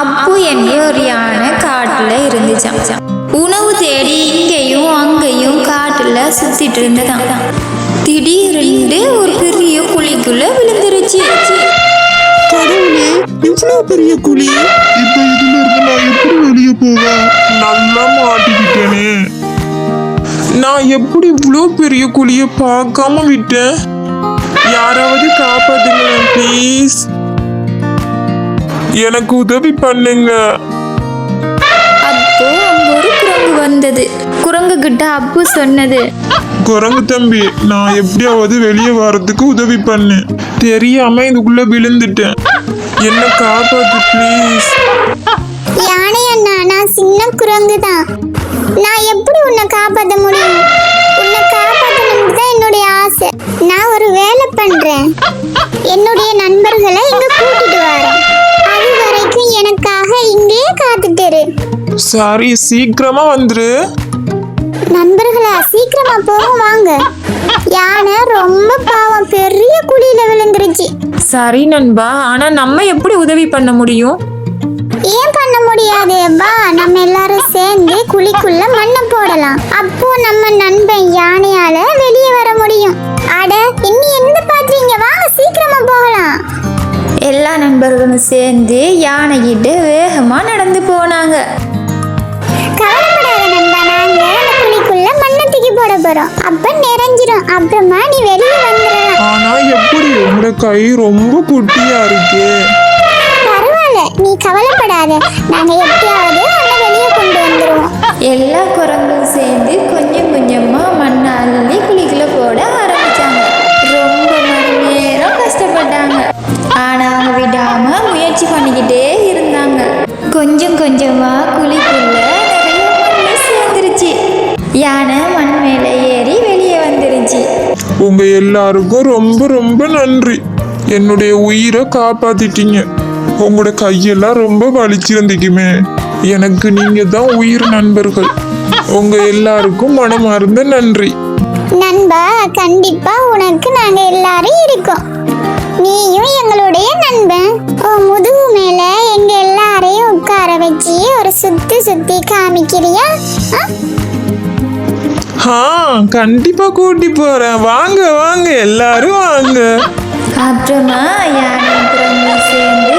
அப்பு என்கிற ஒரு யானை காட்டுல இருந்துச்சான் உணவு தேடி இங்கேயும் அங்கேயும் காட்டுல சுத்திட்டு இருந்ததான் திடீரென்று ஒரு பெரிய குழிக்குள்ள விழுந்துருச்சு. கடவுளே இவ்வளவு பெரிய குழி? இப்ப இதுல இருந்து நான் எப்படி வெளியே போவேன்? நல்லா மாட்டிக்கிட்டேனே. நான் எப்படி இவ்வளோ பெரிய குழியை பார்க்காம விட்டேன்? யாராவது காப்பாத்துங்களேன் ப்ளீஸ் எனக்கு உதவி பண்ணுங்க. அப்போ ஒரு குரங்கு வந்தது. குரங்கு கிட்ட அப்பு சொன்னது. குரங்கு தம்பி நான் எப்படியாவது வெளியே வர்றதுக்கு உதவி பண்ணு தெரியாம இதுக்குள்ள விழுந்துட்டேன். என்ன காப்பாத்து ப்ளீஸ் யானை அண்ணா நான் சின்ன குரங்கு தான் நான் எப்படி உன்னை காப்பாற்ற முடியும்? உன்னை காப்பாற்றணும் தான் என்னுடைய ஆசை. நான் ஒரு வேலை பண்றேன். சரி சீக்கிரமா வந்துரு. நண்பர்களா சீக்கிரமா போகும் வாங்க. யானை ரொம்ப பாவம் பெரிய குழியில விழுந்துருச்சு. சரி நண்பா ஆனா நம்ம எப்படி உதவி பண்ண முடியும்? ஏன் பண்ண முடியாது? வா நம்ம எல்லாரும் சேர்ந்து குழிக்குள்ள மண்ணை போடலாம். அப்போ நம்ம நண்பன் யானையால வெளியே வர முடியும். அட இன்னி என்ன பாக்குறீங்க வாங்க சீக்கிரமா போகலாம். எல்லா நண்பர்களும் சேர்ந்து யானைகிட்ட வேகமா நடந்து போனாங்க. போறோம். அப்ப நிறைஞ்சிரும். அப்புறமா நீ வெளியே வந்துடலாம். ஆனா எப்படி? உங்களோட கை ரொம்ப குட்டியா இருக்கு. பரவாயில்ல. நீ கவலைப்படாத. நாங்க எப்படியாவது உன்னை வெளியே கொண்டு வந்துருவோம். எல்லா குரங்கும் சேர்ந்து கொஞ்சம் கொஞ்சமா மண்ணை அள்ளி குழிக்குள்ள போட ஆரம்பிச்சாங்க. ரொம்ப மணி நேரம் கஷ்டப்பட்டாங்க. ஆனா அவங்க விடாம முயற்சி பண்ணிக்கிட்டே இருந்தாங்க. கொஞ்சம் கொஞ்சமா குழிக்குள்ள யானை மண் மேலே ஏறி வெளியே வந்துருச்சு உங்க எல்லாருக்கும் ரொம்ப ரொம்ப நன்றி. என்னுடைய உயிரை காப்பாத்திட்டீங்க. உங்களோட கையெல்லாம் ரொம்ப வலிச்சிருந்துக்குமே. எனக்கு நீங்க தான் உயிர் நண்பர்கள். உங்க எல்லாருக்கும் மனமார்ந்த நன்றி. நண்பா கண்டிப்பா உனக்கு நாங்க எல்லாரும் இருக்கோம். நீயும் எங்களுடைய நண்பன். உன் முதுகு மேல எங்க எல்லாரையும் உட்கார வச்சு ஒரு சுத்தி சுத்தி காமிக்கிறியா? ஆ? கண்டிப்பா கூட்டி போறேன் வாங்க வாங்க எல்லாரும் வாங்க அப்புறமா யானை சேர்ந்து